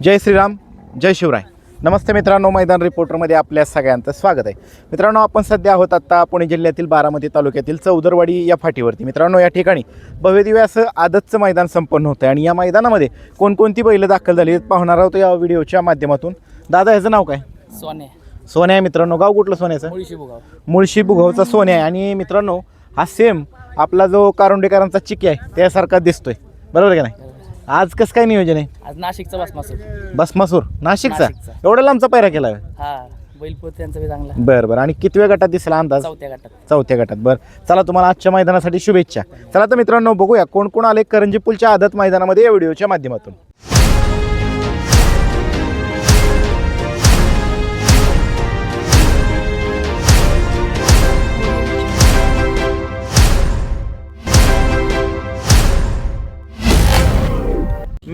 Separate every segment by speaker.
Speaker 1: जय श्रीराम जय शिवराय. नमस्ते मित्रांनो मैदान रिपोर्टरमध्ये आपल्या सगळ्यांचं स्वागत आहे. मित्रांनो आपण सध्या आहोत आत्ता पुणे जिल्ह्यातील बारामती तालुक्यातील चौदरवाडी या फाटीवरती. मित्रांनो या ठिकाणी भव्यदिव्य असं आदतचं मैदान संपन्न होतं आणि या मैदानामध्ये कोणकोणती बैलं दाखल झाली पाहणार आहोत या व्हिडिओच्या माध्यमातून. दादा ह्याचं नाव काय?
Speaker 2: सोने
Speaker 1: सोन्या आहे मित्रांनो. गाव कुठलं सोन्याचं?
Speaker 2: मुळशी बुगाव
Speaker 1: मुळशी बुगावचा सोन्या आहे. आणि मित्रांनो हा सेम आपला जो कारुंडेकरांचा चिकी आहे त्यासारखा दिसतोय. बरोबर का नाही? आज कसं काय नियोजन आहे?
Speaker 2: आज नाशिकचा बस मासूर
Speaker 1: बस मसूर नाशिकचा?
Speaker 2: नाशिकचा.
Speaker 1: एवढा लांबचा पैरा केला आहे
Speaker 2: हा बैलपोत त्यांचा बी चांगला.
Speaker 1: बरं बरं. आणि कितव्या गटात दिसला अंदाज?
Speaker 2: चौथ्या गटात.
Speaker 1: चौथ्या गटात. बरं. चला तुम्हाला आजच्या मैदानासाठी शुभेच्छा. चला तर मित्रांनो बघूया कोण कोण आले करंजी पुलच्या आदत मैदानामध्ये या व्हिडिओच्या माध्यमातून.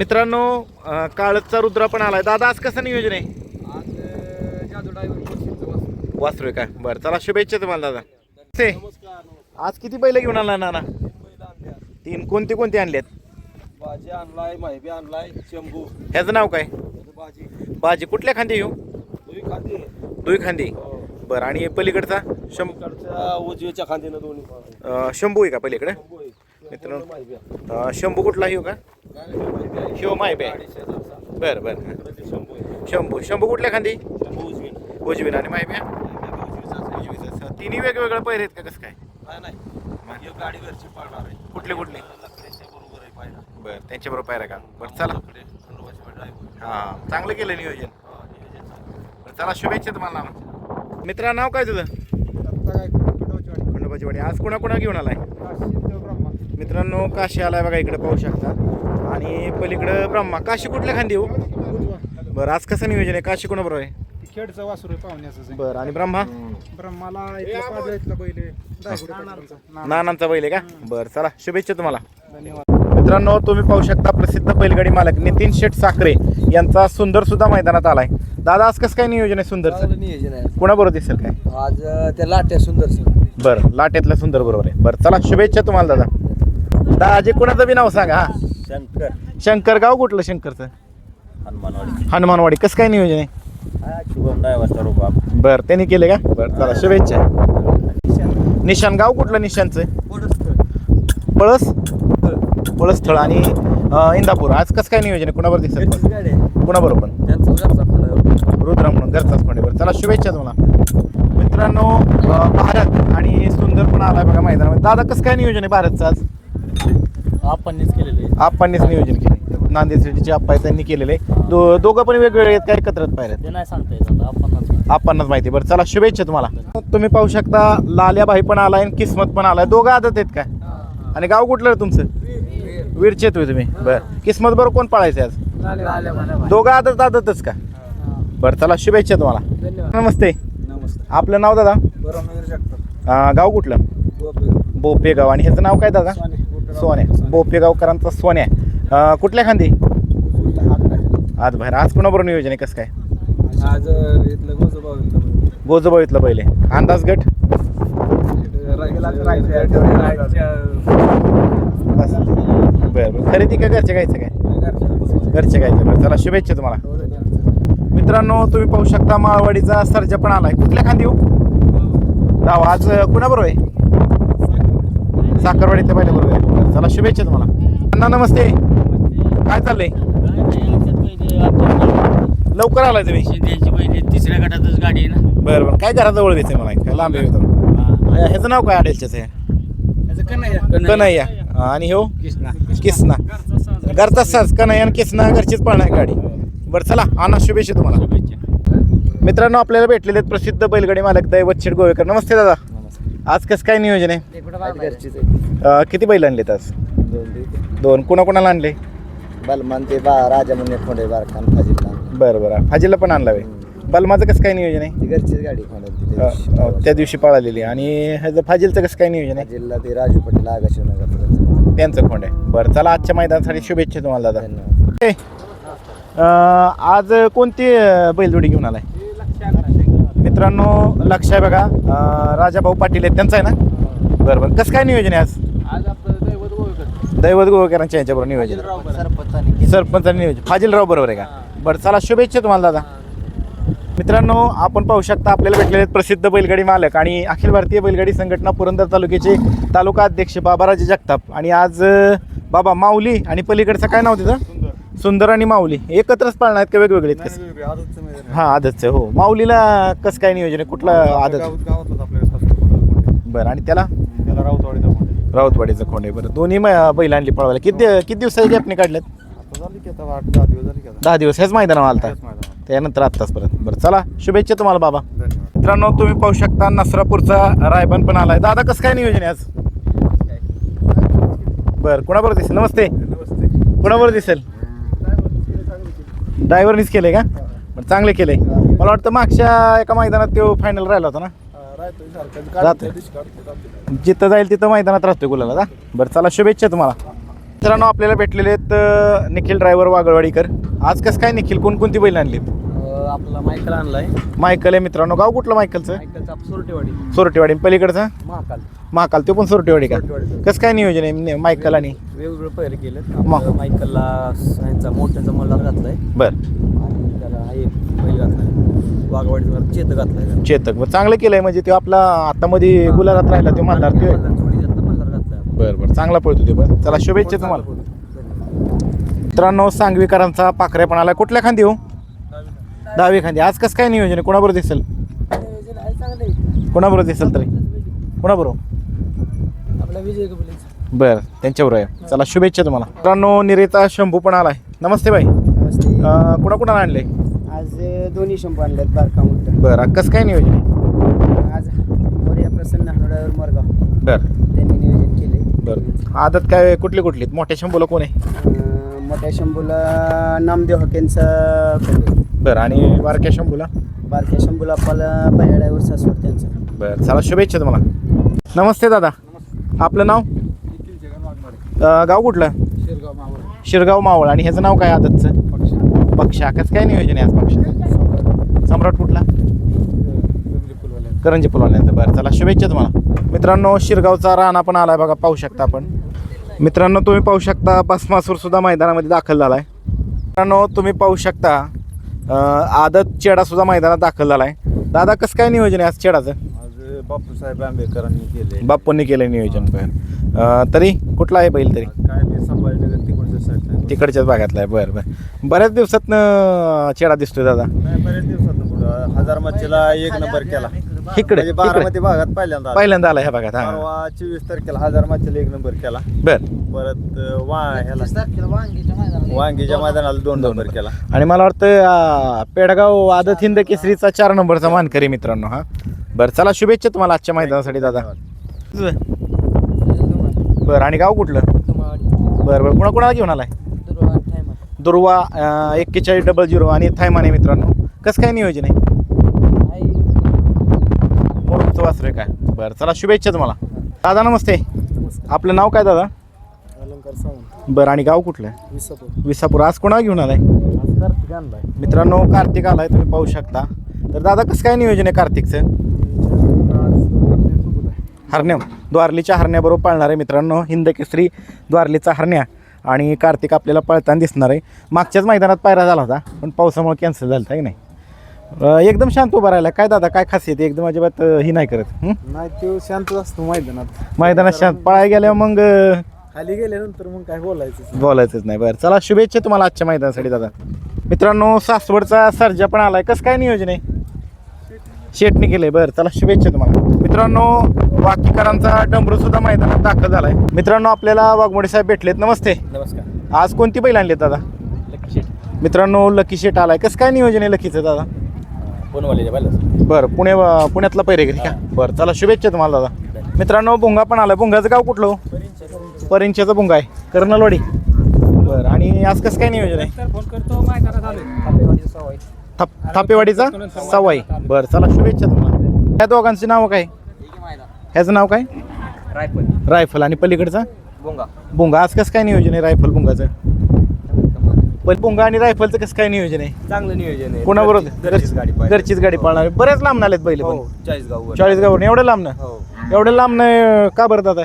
Speaker 1: मित्रांनो अं, काळचा रुद्रा पण आलाय. दादा आज कसं नियोजन आहे? वासरू आहे काय? बरं चला शुभेच्छा तुम्हाला दादा. ते आज किती बैल घेऊन आला नाना? तीन कोणते कोणते आणलेत
Speaker 3: भाजी आणलाय माहिती आणलाय शंभू.
Speaker 1: ह्याचं नाव काय?
Speaker 3: भाजी.
Speaker 1: बाजी कुठल्या खांदी घेऊ
Speaker 3: तुम्ही खाते
Speaker 1: दुई खांदी. बरं आणि पलीकडचा? शंभू.
Speaker 3: इकडच्या उजवीच्या खांदीनं दोन्ही
Speaker 1: अं, शंभू आहे का पलीकडे?
Speaker 3: शंभू आहे.
Speaker 1: मित्रांनो.
Speaker 3: माहिती आहे.
Speaker 1: अं, शंभू कुठला घेऊ का. शिव
Speaker 3: हजारचा.
Speaker 1: बरं बरं.
Speaker 3: शंभू.
Speaker 1: शंभू शंभू कुठल्या खांदी?
Speaker 3: शंभू उजवीनं.
Speaker 1: उजवीन आणि. उजवीचं तिन्ही वेगवेगळे पैर आहेत का कसं काय? कुठले कुठले? बरं त्यांच्याबरोबर पायरा का? बरं चला. हां चांगलं केलं नियोजन. बरं, चला शुभेच्छा तुम्हाला मित्रा नाव काय तुझं? खंडोबाची वाडी आज कोणा कोणा घेऊन आलाय? मित्रांनो काशी आलाय बघा इकडे पाहू शकता. आणि पलीकडं ब्रह्मा. काशी कुठल्या खांदी हो? बरं आज कसं नियोजन आहे? काशी कोणाबरोबर आहे?
Speaker 4: खेडचं वासरू आहे पाहुण्याचं
Speaker 1: बरं आणि ब्रह्मा?
Speaker 4: ब्रह्माला इथलं पाच इथलं बैल दायगुडे
Speaker 1: नानांचा. बैल आहे का? बरं चला शुभेच्छा तुम्हाला.
Speaker 4: धन्यवाद.
Speaker 1: मित्रांनो तुम्ही पाहू शकता प्रसिद्ध बैलगाडी मालक नितीन शेठ साखरे यांचा सुंदर सुद्धा मैदानात आलाय. दादा आज कसं काय नियोजन आहे सुंदरचं?
Speaker 3: चांगलं नियोजन आहे.
Speaker 1: कोणाबरोबर दिसेल काय?
Speaker 3: आज अं, त्या लाट्या सुंदर सर
Speaker 1: बरं लाटेतला सुंदर बरोबर आहे. बरं चला शुभेच्छा तुम्हाला दादा. दादाजी कोणाचं बी नाव सांगा हा.
Speaker 3: शंकर.
Speaker 1: शंकर गाव कुठलं शंकरचं?
Speaker 3: हनुमानवाडी
Speaker 1: हनुमानवाडी. कसं काय नियोजन आहे?
Speaker 3: शुभम ड्रायव्हरचा रुबाब
Speaker 1: बरं त्यांनी केले का? बरं चला शुभेच्छा. निशान गाव कुठलं निशानचं? पळस? पळसथळ आणि अं, इंदापूर. आज कसं काय नियोजन आहे?
Speaker 3: गाडी आहे.
Speaker 1: कुणाबरोबर पण? रुद्रा म्हणून घरचाच बरं चला शुभेच्छा तुम्हाला. मित्रांनो अं, भारत आणि सुंदर पण आलाय बघा मैदानामध्ये. दादा कसं काय नियोजन आहे भारतचं आज?
Speaker 2: आपणच केलेले
Speaker 1: आप्पांनीच नियोजन केले नांदेड सिटीचे आप्पा त्यांनी केलेले दो दोघं पण वेगवेगळे आहेत काय एकत्रच पाहिजेत
Speaker 2: ते नाही सांगता येत आता आपणच
Speaker 1: आपणच माहिती बरं चला शुभेच्छा तुम्हाला. तुम्ही पाहू शकता लाल्या भाई पण आलाय आणि किस्मत पण आलाय. दोघं आदत आहेत काय? आणि गाव कुठलं रे तुमचं? वीरचेत होय तुम्ही. बरं. किस्मत बरोबर कोण पाळायचं आज? दोघं आदत आदतच का? बरं चला शुभेच्छा तुम्हाला. नमस्ते.
Speaker 3: नमस्ते.
Speaker 1: आपलं नाव दादा? अं, गाव कुठलं? बोपेगाव आणि ह्याचं नाव काय दादा? सोन्या. बोपेगावकरांचा सोन्या. अं, कुठल्या खांदी? आज बाहेर. आज कोणाबरोबर नियोजन आहे? कसं काय?
Speaker 3: आज इथलं गोजोबा
Speaker 1: गोजोबाईतलं पहिले अंदाज गट? बरं बरं. खरेदी का घरचे गायचं काय? घरचे गायचं बरं चला शुभेच्छा तुम्हाला. मित्रांनो तुम्ही पाहू शकता माळवाडीचा सर्जा पण आलाय. कुठल्या खांदी हो? राव आज कुणाबरोबर आहे? साखरवाडीतल्या पहिल्या बरोबर आहे. चला शुभेच्छा तुम्हाला. अण्णा नमस्ते. काय चाललंय? लवकर आलाय तुम्ही?
Speaker 2: शिंदेची पहिले तिसऱ्या गटातच गाडी आहे ना
Speaker 1: बरं बरं. काय घराजवळ द्यायचं मला काय लांब येतो ह्याचं नाव काय अडेलच्याच आहे कन्हैया. आणि हो किसना. घरचा साज कन्हैया आणि किसना घरचीच पळणार गाडी. बरं चला आणा शुभेच्छा तुम्हाला. मित्रांनो आपल्याला भेटलेले आहेत प्रसिद्ध बैलगाडी मालक दैवत शेठ गोवेकर. नमस्ते दादा. आज कसं काय नियोजन आहे?
Speaker 3: घरचीच
Speaker 1: अं, किती बैल आणलेत आज? दोन कोणाकोणाला आणले?
Speaker 3: बलमान ते बा राजा म्हणणे खोंडे बारखान फाजीला
Speaker 1: बरं बरं. फाजीला पण आणला वे बलमाचं कसं काय नियोजन आहे?
Speaker 3: ती घरचीच गाडी खोंडे
Speaker 1: अं, त्या दिवशी पळालेली. आणि ह्याचं फाजीलचं कसं काय नियोजन आहे?
Speaker 3: जिल्हा ते राजू पटेल आगा शिवनगर
Speaker 1: त्यांचं खोंड. आहे बरं चला आजच्या मैदानासाठी शुभेच्छा तुम्हाला दादा.
Speaker 3: धन्यवाद.
Speaker 1: ए, अं, आज कोणती अं, बैलजोडी घेऊन आलाय? मित्रांनो लक्ष आहे बघा. अं, राजाभाऊ पाटील आहेत त्यांचं आहे ना? बरं बरं. कसं काय नियोजन आहे आज?
Speaker 4: आज आपलं दैवत गोवेकर.
Speaker 1: दैवत गोवेकरांच्या यांच्याबरोबर नियोजन.
Speaker 3: सरपंचाने
Speaker 1: सरपंचांनी नियोजन. फाजीलराव बरोबर आहे का? बरं चला शुभेच्छा तुम्हाला दादा. मित्रांनो आपण पाहू शकता आपल्याला भेटलेले आहेत प्रसिद्ध बैलगाडी मालक आणि अखिल भारतीय बैलगाडी संघटना पुरंदर तालुक्याचे तालुका अध्यक्ष बाबाराजे जगताप. आणि आज अं, बाबा माऊली आणि पलीकडचं काय नाव तिथं? सुंदर आणि माऊली. एकत्रच पाळणार आहेत का वेगवेगळे आहेत कसं हां आदतचं हो. माऊलीला कसं काय नियोजन आहे? कुठला आदत बरं आणि त्याला?
Speaker 4: त्याला राऊतवाडीचा फोन
Speaker 1: राऊतवाडीचं खोंड आहे. बरं दोन्ही मै- बैल आणली पळवायला. किती किती दिवसाची गॅपने काढल्यात?
Speaker 4: आता झाली की आता आठ दहा दिवस झाली की आता.
Speaker 1: दहा दिवस. हेच मैदानावर आलता.
Speaker 4: तेच.
Speaker 1: त्यानंतर आत्ताच परत. बरं चला. शुभेच्छा तुम्हाला बाबा.
Speaker 4: धन्यवाद.
Speaker 1: मित्रांनो तुम्ही पाहू शकता नसरापूरचा रायबन पण आलाय. दादा कसं काय नियोजन आहे आज? बरं कोणाबरोबर दिसेल? नमस्ते.
Speaker 4: नमस्ते.
Speaker 1: कोणाबरोबर दिसेल? ड्रायव्हरनीच केलंय का? बरं चांगले केलंय. मला वाटतं मागच्या एका मैदानात तो फायनल राहिला होता ना. जिथं जाईल तिथं मैदानात राहतोय गुलाला का बरं चला शुभेच्छा तुम्हाला. मित्रांनो आपल्याला भेटलेले आहेत अं, निखिल ड्रायव्हर वागळवाडीकर आज कसं काय निखिल? कोणकोणती बैल आणलीत?
Speaker 2: आपला मायकल आणलाय.
Speaker 1: मायकल आहे मित्रांनो. गाव कुठलं मायकलचं
Speaker 2: मायकलचा सोरटेवाडी.
Speaker 1: सोरटेवाडी. पलीकडचं?
Speaker 2: महाकाल.
Speaker 1: महाकाल तो पण सोरटेवाडी का?
Speaker 2: सोरटेवाडी.
Speaker 1: कसं काय नियोजन आहे? ने- मायकल आणि
Speaker 2: वेगवेगळे पैरे केले
Speaker 1: मग.
Speaker 2: मायकलला ह्यांचा मोठ्याचा मल्हार घातलाय.
Speaker 1: बर.
Speaker 2: आणि त्याला हा एक बैल घातलाय. वाघवाडीचा चेत घातलाय
Speaker 1: चेतक. बरं चांगलं केलंय म्हणजे तो आपला आता मध्ये गुलाबात राहिला तो म्हणणार तो
Speaker 2: मल्हार घातलाय
Speaker 1: बरं बरं. चांगला पळतो ते पण. चला शुभेच्छा तुम्हाला. मित्रांनो सांगवीकरांचा पाखऱ्या पण आला. कुठल्या खांदी हो? दहावी खांदी. आज कसं काय नियोजन आहे? कोणाबरोबर दिसेल? कोणाबरोबर दिसेल तरी? कोणाबरोबर?
Speaker 2: आपला विजय कबुलेचा
Speaker 1: बरं त्यांच्याबरोबर आहे. चला शुभेच्छा तुम्हाला. मित्रांनो निरेचा शंभू पण आलाय. नमस्ते बाई.
Speaker 3: नमस्ते.
Speaker 1: अं, कुणाकुणाला आणले
Speaker 3: आज दोन्ही शंभू आणलेत बारका मोठं.
Speaker 1: बरं कसं काय नियोजन आहे?
Speaker 3: आज मोर्या प्रसन्न हनुडावर मोरगाव.
Speaker 1: बरं.
Speaker 3: त्यांनी नियोजन केले
Speaker 1: बरं. आदत काय कुठली कुठली मोठ्या शंभूला कोण आहे?
Speaker 3: अं, मोठ्या शंभूला नामदेव हकेंचा
Speaker 1: बरं आणि बारक्या शंभूला?
Speaker 3: बारक्या शंभूला आपला बयाड्यावर सासवड त्यांचा.
Speaker 1: बरं चला शुभेच्छा तुम्हाला. नमस्ते दादा. आपलं नाव?
Speaker 4: निखिल जगन वाघमारे.
Speaker 1: अं, गाव कुठलं?
Speaker 4: शेरगाव मावळ.
Speaker 1: शिरगाव मावळ. आणि ह्याचं नाव काय आदतचं?
Speaker 4: पक्ष.
Speaker 1: पक्षा. कसं काय नियोजन आहे आज पक्षाचं? सम्राट. कुठला? करंजी पुलवाल्यांचं बरं चला शुभेच्छा तुम्हाला. मित्रांनो शिरगावचा राणा पण आलाय बघा पाहू शकता आपण. मित्रांनो तुम्ही पाहू शकता भस्मासूर सुद्धा मैदानामध्ये दाखल झालाय. मित्रांनो तुम्ही पाहू शकता अं, आदत चेडा सुद्धा मैदानात दाखल झालाय. दादा कसं काय नियोजन आहे आज चेडाचं?
Speaker 4: आज बापूसाहेब आंबेडकरांनी केले
Speaker 1: बाप्पूंनी केलं नियोजन पण अं, तरी कुठला आहे बैल तरी?
Speaker 4: काय ते संभाजीनगर तिकडच्या साईडला
Speaker 1: तिकडच्याच भागातला आहे बरं बरं. बऱ्याच दिवसात चेडा दिसतोय दादा.
Speaker 4: नाही बरेच दिवसात पुढं. हजार मच्छीला एक नंबर केला.
Speaker 1: इकडे
Speaker 4: म्हणजे
Speaker 1: इकडे.
Speaker 4: बारामती भागात पहिल्यांदा आला.
Speaker 1: पहिल्यांदा आला ह्या भागात हा.
Speaker 4: परवा चोवीस तारखेला हजार मच्छीला एक नंबर केला.
Speaker 1: बर.
Speaker 4: परत अं, वा ह्याला. वांगीच्या मैदानाला दोन नंबर केला.
Speaker 1: आणि मला वाटतं पेडगाव आदत हिंद केसरीचा चार नंबरचा मानकरी मित्रांनो हा. बरं चला शुभेच्छा तुम्हाला आजच्या मैदानासाठी दादा. बरं आणि गाव कुठलं? बरं बरं कुणा कुणाला घेऊन आलाय? दुर्वा एक्केचाळीस डबल झिरो आणि थायमान आहे मित्रांनो. कसं काय नियोजन आहे? वासरे काय? बरं चला शुभेच्छा तुम्हाला. दादा नमस्ते. आपलं नाव काय दादा?
Speaker 4: अलंकार सावंत.
Speaker 1: बरं आणि गाव कुठलं? आहे
Speaker 4: विसापूर.
Speaker 1: विसापूर. आज कोणाला घेऊन आलाय?
Speaker 4: आज कार्तिक आणलाय.
Speaker 1: मित्रांनो कार्तिक आलाय तुम्ही पाहू शकता. तर दादा कसं काय नियोजन आहे कार्तिकचं? हरण्या द्वारलीच्या हरण्याबरोबर पाळणार आहे मित्रांनो. हिंद केसरी द्वारलीचा हरण्या. आणि कार्तिक आपल्याला पळताना दिसणार आहे. मागच्याच मैदानात पायरा झाला होता पण पावसामुळे कॅन्सल झालं आहे की नाही? अं, एकदम शांत उभा राहिला. काय दादा काय खासियत? आहे? एकदम अजिबात अं, ही नाही करत. हं?
Speaker 4: नाही तो शांत असतो मैदानात.
Speaker 1: मैदानात शांत. पळाय गेल्यावर मग अं,
Speaker 4: खाली गेल्यानंतर मग काय बोलायचं
Speaker 1: बोलायचंच नाही. बरं चला शुभेच्छा तुम्हाला आजच्या मैदानासाठी दादा. मित्रांनो सासवडचा सर्जा पण आलाय. कसं काय नियोजन आहे? शेटणी केलंय. बरं चला शुभेच्छा तुम्हाला. मित्रांनो वाकीकरांचा डमरू सुद्धा मैदानात दाखल झालाय. मित्रांनो आपल्याला वाघमोडे साहेब भेटलेत. नमस्ते.
Speaker 2: नमस्कार.
Speaker 1: आज कोणती बैल आणलीत दादा?
Speaker 2: लकी शेट.
Speaker 1: मित्रांनो लकी शेट आलाय. कसं काय नियोजन आहे लकीचं दादा? बरं पुणे पुण्यातला पैरेगिरी का? बरं चला शुभेच्छा तुम्हाला दादा. मित्रांनो भुंगा पण आलाय. भुंगाचं गाव कुठलं हो? परिंच्याचा भुंगा आहे. कर्नलवाडी. बरं आणि आज कसं काय नियोजन आहे?
Speaker 2: फोन करतो
Speaker 1: थाप थापेवाडीचा सवाई बरं चला शुभेच्छा तुम्हाला. या दोघांची नावं काय? ह्याचं नाव काय?
Speaker 2: रायफल.
Speaker 1: रायफल. आणि पलीकडचा?
Speaker 2: बोंगा
Speaker 1: बुंगा आज कसं काय नियोजन आहे रायफल बुंगाचं पण बुंगा आणि रायफलचं कसं काय नियोजन आहे?
Speaker 2: चांगलं नियोजन आहे.
Speaker 1: कोणाबरोबर?
Speaker 2: घरचीच गाडी पाहिजे.
Speaker 1: घरचीच गाडी पाळणार बरेच लांब आलेत बैल
Speaker 2: हो
Speaker 1: पण
Speaker 2: चाळीस गाव
Speaker 1: चाळीस गावरून एवढं लांबनं
Speaker 2: हो.
Speaker 1: एवढं लांबनं का बरं दादा?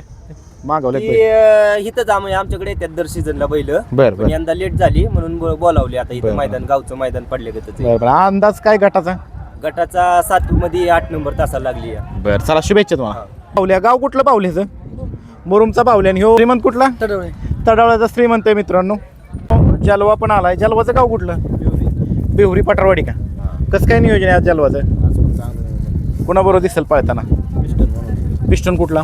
Speaker 1: मागवले
Speaker 2: अं, इथंच आम्ही आमच्याकडे येतात दर सीझनला बैल.
Speaker 1: बर
Speaker 2: पण
Speaker 1: बर.
Speaker 2: यंदा लेट झाली म्हणून ब- बोलावली आता
Speaker 1: बरं,
Speaker 2: इथं
Speaker 1: बरं.
Speaker 2: मैदान गावचं मैदान पडले.
Speaker 1: बर बर. अंदाज काय गटाचा?
Speaker 2: गटाचा सात मध्ये आठ नंबर तासाला लागली आहे.
Speaker 1: बर चला शुभेच्छा तुम्हाला. पावल्या गाव कुठलं पावल्याचं? मुरुमचा पावल्या आणि ह्यो श्रीमंत कुठला? तडावळ्याचा श्रीमंत आहे मित्रांनो. जलवा पण आलाय. जलवाचं गाव कुठलं? बिहुरी पटरवाडी का? कसं काय नियोजन आहे आज जलवाचं? कुणाबरोबर दिसेल पळताना? पिस्टन कुठला?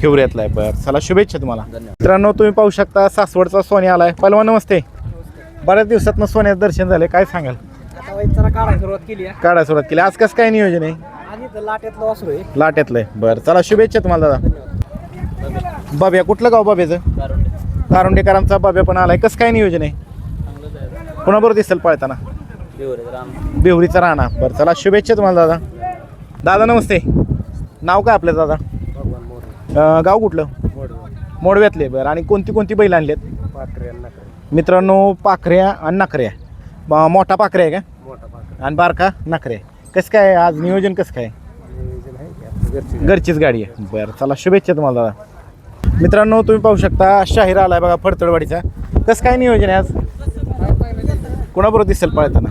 Speaker 1: हिवऱ्यातला आहे. बरं चला शुभेच्छा तुम्हाला. मित्रांनो तुम्ही पाहू शकता सासवडचा सोने आलाय. पलवा नमस्ते. बऱ्याच दिवसात सोन्याचं दर्शन झाले काय सांगाल?
Speaker 2: जरा काढायला सुरुवात केली आहे
Speaker 1: काढा सुरुवात केली. आज कसं काय नियोजन आहे?
Speaker 2: लाट्यातलं वासरू आहे.
Speaker 1: लाट्यातलं आहे. बरं चला शुभेच्छा तुम्हाला दादा. बाब्या कुठलं गाव बाब्याचं? कारुंडेकरांचा बाब्या पण आलाय. कसं काय नियोजन आहे? कोणाबरोबर दिसेल पळताना? बिहुरीचा राणा. बरं चला शुभेच्छा तुम्हाला दादा. दादा नमस्ते. नाव काय आपलं दादा? अं, गाव कुठलं? मोडव्यातले. बरं आणि कोणती कोणती बैल आणलेत? मित्रांनो पाखऱ्या आणि नखऱ्या. ब- मोठा पाखऱ्या आहे का? आणि बारका नखऱ्या कसं काय आज नियोजन कसं काय? घरचीच गाडी आहे. बरं चला शुभेच्छा तुम्हाला दादा. मित्रांनो तुम्ही पाहू शकता शाहीर आलाय बघा फडतडवाडीचा. कसं काय नियोजन आहे आज? कोणाबरोबर दिसेल पळताना?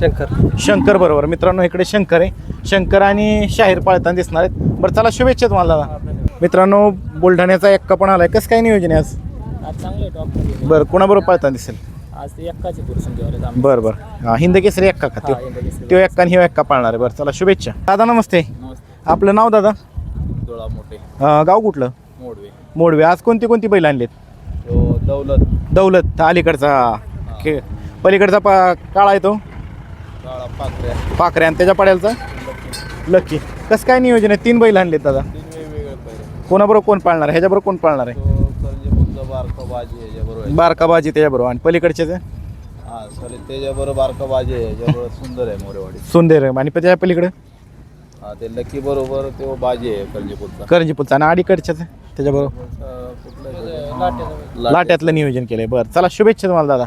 Speaker 2: शंकर.
Speaker 1: शंकर बरोबर. मित्रांनो इकडे शंकर आहे. शंकर आणि शाहीर पाळताना दिसणार आहेत. बरं चला शुभेच्छा तुम्हाला दादा. मित्रांनो बुलढाण्याचा एक्का पण आलाय. कसं काय नियोजन आहे आज? बरं कोणाबरोबर पाळताना दिसेल?
Speaker 2: ते
Speaker 1: बरं बरं. हा, हिंद केसरी एक्का का? त्यो? एक्का आणि ह्यो एक्का पाळणार आहे. बरं चला शुभेच्छा. दादा नमस्ते. आपलं नाव दादा?
Speaker 4: डोळा मोठे.
Speaker 1: अं, गाव कुठलं?
Speaker 4: मोडवे.
Speaker 1: मोडवे. आज कोणती कोणती बैल आणलीत?
Speaker 4: तो दौलत.
Speaker 1: दौलत. अलीकडचा. पलीकडचा पा काळा आहे तो?
Speaker 4: काळा पाकऱ्या
Speaker 1: पाखऱ्या आणि त्याच्या पाड्यालचा? लक्की कसं काय नियोजन आहे? तीन बैल आणलेत दादा.
Speaker 4: तीन वेगवेगळे पहिले
Speaker 1: कोणाबरोबर कोण पाळणार? आहे ह्याच्याबरोबर कोण पाळणार आहे?
Speaker 4: तो करंजीपूरचा बारका बाजी आहे याच्याबरोबर आहे.
Speaker 1: बारका बाजी त्याच्याबरोबर. आणि पलीकडचे
Speaker 4: हा सॉरी त्याच्याबरोबर बारका बाजी आहे. याच्याबरोबर सुंदर आहे मोरेवाडी.
Speaker 1: सुंदर आणि त्याच्या पलीकडे?
Speaker 4: हा ते लकी बरोबर तो बाजी आहे करंजीपूरचा.
Speaker 1: करंजीपूरचा. आणि अडीकडच्याच त्याच्याबरोबर? लाट्यातलं नियोजन केलंय. बरं चला शुभेच्छा तुम्हाला दादा.